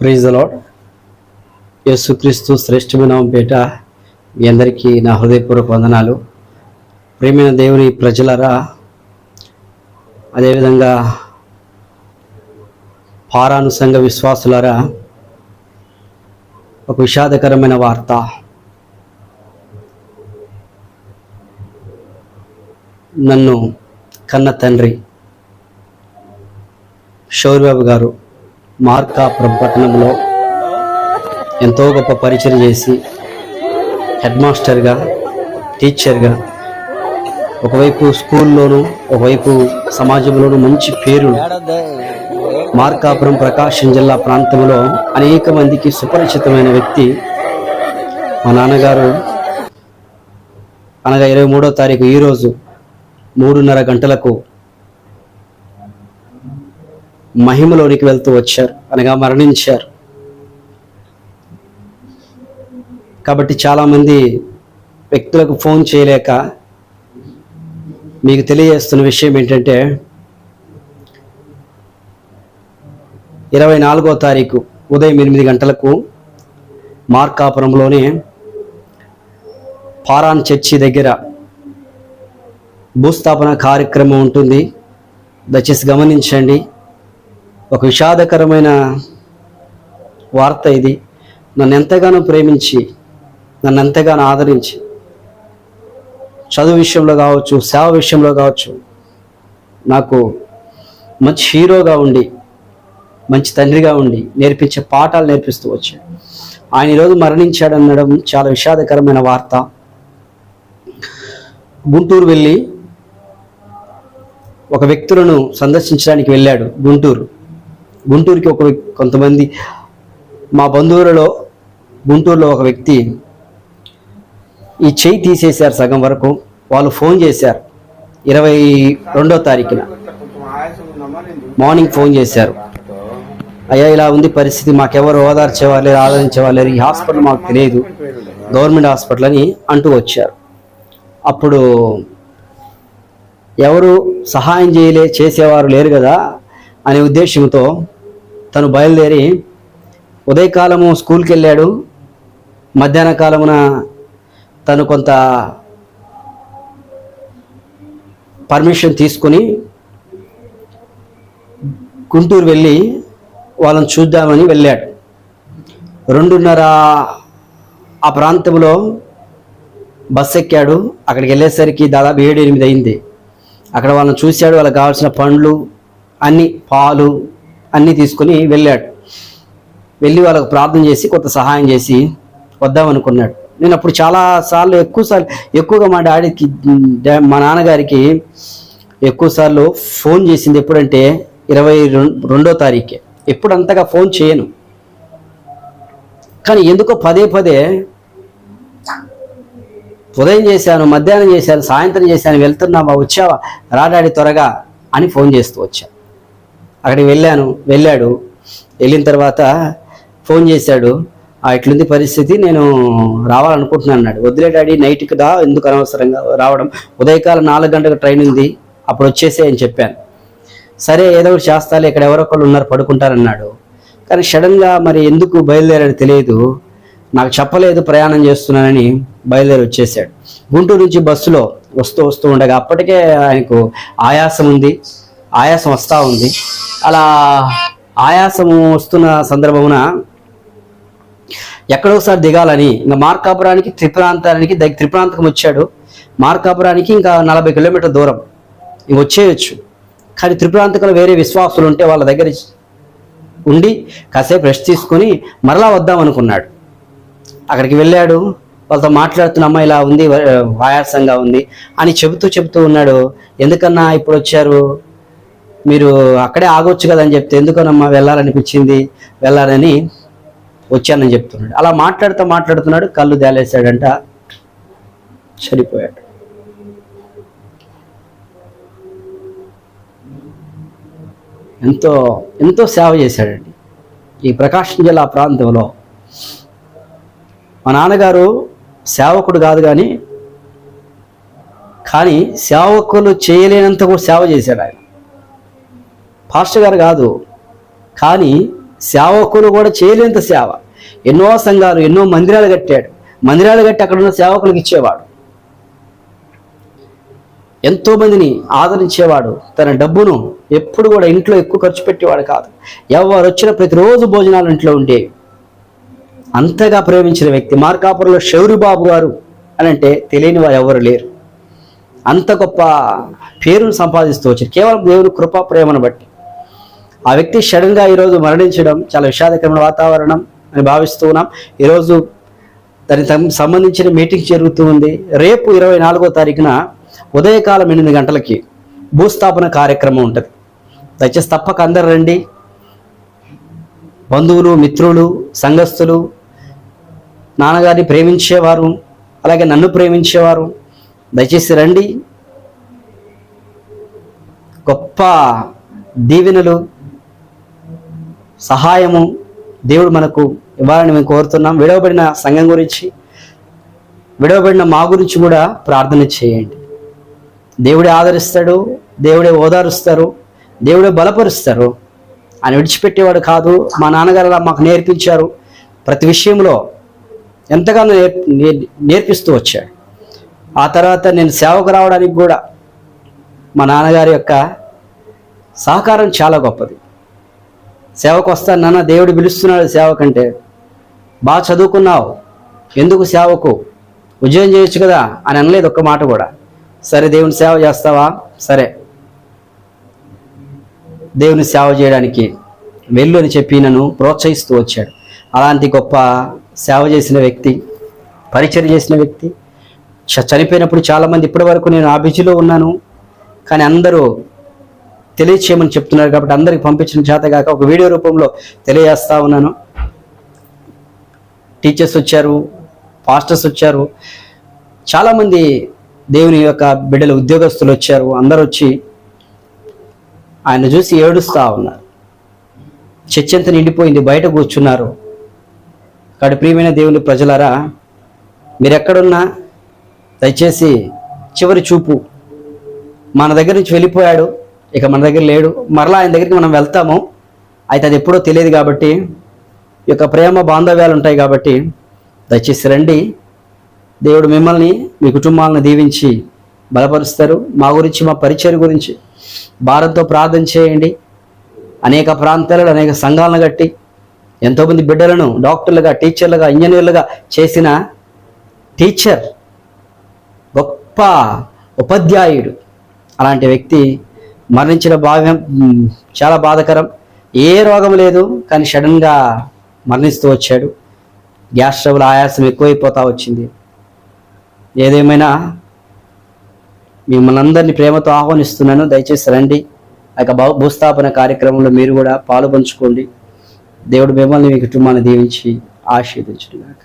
Praise అలాడ్ యేసుక్రీస్తు శ్రేష్టమైన పేట మీ అందరికీ నా హృదయపూర్వక వందనాలు. ప్రేమైన దేవుని ప్రజలరా అదేవిధంగా పారానుసంగ విశ్వాసులరా ఒక విషాదకరమైన వార్త. నన్ను కన్న తండ్రి షౌర్బాబు గారు మార్కాపురం పట్టణంలో ఎంతో గొప్ప పరిచయం చేసి హెడ్ మాస్టర్గా టీచర్గా ఒకవైపు స్కూల్లోనూ ఒకవైపు సమాజంలోనూ మంచి పేరు మార్కాపురం ప్రకాశం జిల్లా ప్రాంతంలో అనేక మందికి సుపరిచితమైన వ్యక్తి మా నాన్నగారు. అనగా ఇరవై మూడో తారీఖు ఈరోజు మూడున్నర గంటలకు మహిమలోనికి వెళ్తూ వచ్చారు. అనగా మరణించారు. కాబట్టి చాలామంది వ్యక్తులకు ఫోన్ చేయలేక మీకు తెలియజేస్తున్న విషయం ఏంటంటే ఇరవై నాలుగో తారీఖు ఉదయం ఎనిమిది గంటలకు మార్కాపురంలోని పారాన్ చర్చి దగ్గర భూస్థాపన కార్యక్రమం ఉంటుంది. దయచేసి గమనించండి. ఒక విషాదకరమైన వార్త ఇది. నన్ను ఎంతగానో ప్రేమించి నన్ను ఎంతగానో ఆదరించి చదువు విషయంలో కావచ్చు సేవ విషయంలో కావచ్చు నాకు మంచి హీరోగా ఉండి మంచి తండ్రిగా ఉండి నేర్పించే పాఠాలు నేర్పిస్తూ వచ్చాడు ఆయన ఈరోజు మరణించాడు అనడం చాలా విషాదకరమైన వార్త. గుంటూరు వెళ్ళి ఒక వ్యక్తులను సందర్శించడానికి వెళ్ళాడు గుంటూరు. గుంటూరుకి ఒక కొంతమంది మా బంధువులలో గుంటూరులో ఒక వ్యక్తి ఈ చేయి తీసేశారు సగం వరకు. వాళ్ళు ఫోన్ చేశారు. ఇరవై రెండో తారీఖున. మార్నింగ్ ఫోన్ చేశారు. అయ్యా ఇలా ఉంది పరిస్థితి. మాకెవరు ఓదార్చేవాళ్ళు లేరు ఆదరించేవాళ్ళు? లేరు ఈ హాస్పిటల్ మాకు తెలియదు. గవర్నమెంట్ హాస్పిటల్ అని అంటూ వచ్చారు. అప్పుడు ఎవరు సహాయం చేయలే చేసేవారు లేరు కదా. అనే ఉద్దేశంతో తను బయలుదేరి ఉదయకాలము స్కూల్కి వెళ్ళాడు మధ్యాహ్న కాలమున తను కొంత పర్మిషన్ తీసుకుని గుంటూరు వెళ్ళి వాళ్ళని చూద్దామని వెళ్ళాడు. రెండున్నర ఆ ప్రాంతంలో బస్ ఎక్కాడు. అక్కడికి వెళ్ళేసరికి దాదాపు ఏడు ఎనిమిది అయింది. అక్కడ వాళ్ళని చూశాడు. వాళ్ళకి కావాల్సిన పండ్లు అన్ని పాలు అన్నీ తీసుకుని వెళ్ళాడు. వెళ్ళి వాళ్ళకు ప్రార్థన చేసి కొంత సహాయం చేసి వద్దామనుకున్నాడు నేను అప్పుడు చాలా సార్లు ఎక్కువగా మా డాడీకి మా నాన్నగారికి ఎక్కువసార్లు ఫోన్ చేసింది ఎప్పుడంటే ఇరవై రెండో తారీఖే. ఎప్పుడు అంతగా ఫోన్ చేయను. కానీ ఎందుకో పదే పదే ఉదయం చేశాను మధ్యాహ్నం చేశాను సాయంత్రం చేశాను వెళ్తున్నావా వచ్చావా? రాడాడి త్వరగా అని ఫోన్ చేస్తూ వచ్చాను అక్కడికి వెళ్ళాను. వెళ్ళాడు. వెళ్ళిన తర్వాత ఫోన్ చేశాడు. ఆ ఇట్లుంది పరిస్థితి. నేను రావాలనుకుంటున్నాను అన్నాడు. వదిలే డాడీ నైట్కి దా ఎందుకు అనవసరంగా రావడం? ఉదయకాలం నాలుగు గంటలకు ట్రైన్ ఉంది. అప్పుడు వచ్చేసే అని చెప్పాను. సరే ఏదో ఒకటి చేస్తాలే. ఇక్కడ ఎవరో ఒకళ్ళు ఉన్నారు పడుకుంటారన్నాడు కానీ సడన్గా మరి ఎందుకు బయలుదేరాడు తెలియదు. నాకు చెప్పలేదు ప్రయాణం చేస్తున్నానని బయలుదేరి వచ్చేసాడు. గుంటూరు నుంచి బస్సులో వస్తూ వస్తూ ఉండగా అప్పటికే ఆయనకు ఆయాసం ఉంది. ఆయాసం వస్తూ ఉంది. అలా ఆయాసం వస్తున్న సందర్భమున ఎక్కడోసారి దిగాలని ఇంకా మార్కాపురానికి త్రిప్రాంతానికి దగ్గర త్రిప్రాంతకం వచ్చాడు. మార్కాపురానికి ఇంకా నలభై కిలోమీటర్ల దూరం. ఇంక వచ్చేయచ్చు. కానీ త్రిప్రాంతకంలో వేరే విశ్వాసులు ఉంటే వాళ్ళ దగ్గర ఉండి కాసేపు రెస్ట్ తీసుకొని మరలా వద్దాం అనుకున్నాడు అక్కడికి వెళ్ళాడు. వాళ్ళతో మాట్లాడుతున్న అమ్మాయి ఇలా ఉంది వాయాసంగా ఆయాసంగా ఉంది అని చెబుతూ చెబుతూ ఉన్నాడు. ఎందుకన్నా ఇప్పుడు వచ్చారు మీరు అక్కడే ఆగొచ్చు కదా అని చెప్తే ఎందుకనమ్మా వెళ్ళాలనిపించింది? వెళ్ళాలని వచ్చానని చెప్తున్నాడు. అలా మాట్లాడుతూ మాట్లాడుతున్నాడు కళ్ళు దేలేసాడంట చనిపోయాడు ఎంతో ఎంతో సేవ చేశాడండి. ఈ ప్రకాశం జిల్లా ప్రాంతంలో మా నాన్నగారు సేవకుడు కాదు కానీ కానీ సేవకులు చేయలేనంత కూడా సేవ చేశాడు ఆయన. పాస్టర్ గారు కాదు. కానీ సేవకులు కూడా చేయలేంత సేవ. ఎన్నో సంఘాలు ఎన్నో మందిరాలు కట్టాడు. మందిరాలు కట్టి అక్కడ ఉన్న సేవకులకు ఇచ్చేవాడు. ఎంతో మందిని ఆదరించేవాడు. తన డబ్బును ఎప్పుడు కూడా ఇంట్లో ఎక్కువ ఖర్చు పెట్టేవాడు కాదు. ఎవరు వచ్చిన ప్రతిరోజు భోజనాలు ఇంట్లో ఉండేవి అంతగా ప్రేమించిన వ్యక్తి. మార్కాపురంలో శౌరి బాబు గారు అని అంటే తెలియని వారు ఎవరు లేరు. అంత గొప్ప పేరును సంపాదిస్తూ వచ్చారు. కేవలం దేవుని కృపా ప్రేమను బట్టి. ఆ వ్యక్తి సడన్గా ఈరోజు మరణించడం చాలా విషాదకరమైన వాతావరణం అని భావిస్తూ ఉన్నాం. ఈరోజు దానికి సం- సంబంధించిన మీటింగ్ జరుగుతూ ఉంది. రేపు ఇరవై నాలుగో తారీఖున ఉదయకాలం ఎనిమిది గంటలకి భూస్థాపన కార్యక్రమం ఉంటుంది. దయచేసి తప్పక అందరు రండి. బంధువులు మిత్రులు సంఘస్థులు నాన్నగారిని ప్రేమించేవారు అలాగే నన్ను ప్రేమించేవారు దయచేసి రండి. గొప్ప దీవెనలు సహాయము దేవుడు మనకు ఇవ్వాలని మేము కోరుతున్నాం. విడవబడిన సంఘం గురించి విడవబడిన మా గురించి కూడా ప్రార్థన చేయండి. దేవుడే ఆదరిస్తాడు దేవుడే ఓదారుస్తారు దేవుడే బలపరుస్తారు. ఆయన విడిచిపెట్టేవాడు కాదు మా నాన్నగారు అలా మాకు నేర్పించారు. ప్రతి విషయంలో ఎంతగానో నేర్ నేర్- నేర్పిస్తూ వచ్చాడు. ఆ తర్వాత నేను సేవకు రావడానికి కూడా మా నాన్నగారి యొక్క సహకారం చాలా గొప్పది. సేవకు వస్తాను నాన్న దేవుడు పిలుస్తున్నాడు సేవకంటే. బాగా చదువుకున్నావు ఎందుకు సేవకు? ఉద్యోగం చేయొచ్చు కదా అని అనలేదు ఒక్క మాట కూడా. సరే దేవుని సేవ చేస్తావా? సరే. దేవుని సేవ చేయడానికి వెళ్ళు అని చెప్పి నన్ను ప్రోత్సహిస్తూ వచ్చాడు. అలాంటి గొప్ప సేవ చేసిన వ్యక్తి పరిచయం చేసిన వ్యక్తి చ- చనిపోయినప్పుడు చాలామంది ఇప్పటి వరకు నేను ఆ బిజీలో ఉన్నాను. కానీ అందరూ తెలియచేయమని చెప్తున్నారు కాబట్టి అందరికి పంపించిన చేతగాక ఒక వీడియో రూపంలో తెలియజేస్తా ఉన్నాను. టీచర్స్ వచ్చారు పాస్టర్స్ వచ్చారు చాలామంది దేవుని యొక్క బిడ్డలు ఉద్యోగస్తులు వచ్చారు అందరు వచ్చి ఆయన చూసి ఏడుస్తూ ఉన్నారు. చర్చంత నిండిపోయింది బయట కూర్చున్నారు. కాబట్టి ప్రియమైన దేవుని ప్రజలారా మీరెక్కడున్నా దయచేసి చివరి చూపు మన దగ్గర నుంచి వెళ్ళిపోయాడు. ఇక మన దగ్గర లేడు. మరలా ఆయన దగ్గరికి మనం వెళ్తాము. అయితే అది ఎప్పుడో తెలియదు కాబట్టి ఈ యొక్క ప్రేమ బాంధవ్యాలు ఉంటాయి కాబట్టి దయచేసి రండి. దేవుడు మిమ్మల్ని మీ కుటుంబాలను దీవించి బలపరుస్తారు. మా గురించి మా పరిచయం గురించి భారత్తో ప్రార్థన చేయండి. అనేక ప్రాంతాలలో అనేక సంఘాలను కట్టి ఎంతోమంది బిడ్డలను డాక్టర్లుగా టీచర్లుగా ఇంజనీర్లుగా చేసిన టీచర్ గొప్ప ఉపాధ్యాయుడు అలాంటి వ్యక్తి మరణించిన భావ్యం చాలా బాధకరం. ఏ రోగం లేదు కానీ సడన్గా మరణిస్తూ వచ్చాడు. గ్యాస్ ట్రబుల్ ఆయాసం ఎక్కువైపోతా వచ్చింది. ఏదేమైనా మిమ్మల్ని అందరినీ ప్రేమతో ఆహ్వానిస్తున్నాను. దయచేసి రండి. ఆ యొక్క భూస్థాపన కార్యక్రమంలో మీరు కూడా పాలు పంచుకోండి. దేవుడు మిమ్మల్ని మీ కుటుంబాన్ని దీవించి ఆశీర్వదించుగాక